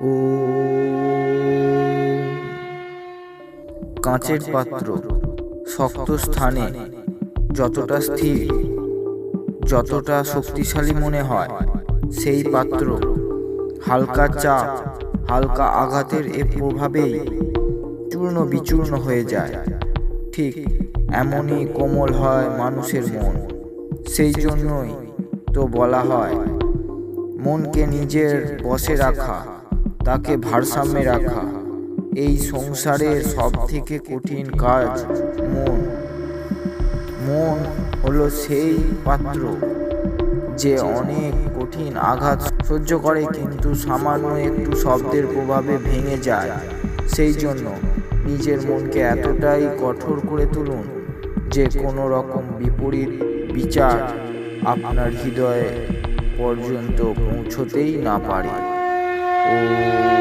ও কাঁচের পাত্র শক্ত স্থানে যতটা স্থির, যতটা শক্তিশালী মনে হয়, সেই পাত্র হালকা চাপ হালকা আঘাতের এ প্রভাবেই চূর্ণ বিচূর্ণ হয়ে যায়। ঠিক এমনই কোমল হয় মানুষের মন। সেই জন্যই তো বলা হয়, মনকে নিজের বশে রাখা। তাকে ভারসাম্যে রাখা। এই সংসারের সব থেকে কঠিন কাজ মন। মন হলো সেই পাত্র যে অনেক কঠিন আঘাত সহ্য করে কিন্তু সামান্য একটু শব্দের প্রভাবে ভেঙে যায়। সেই জন্য নিজের মনকে এতটাই কঠোর করে তুলুন যে কোনো রকম বিপরীত বিচার আপনার হৃদয়ে পর্যন্ত পৌঁছতেই না পারে। Música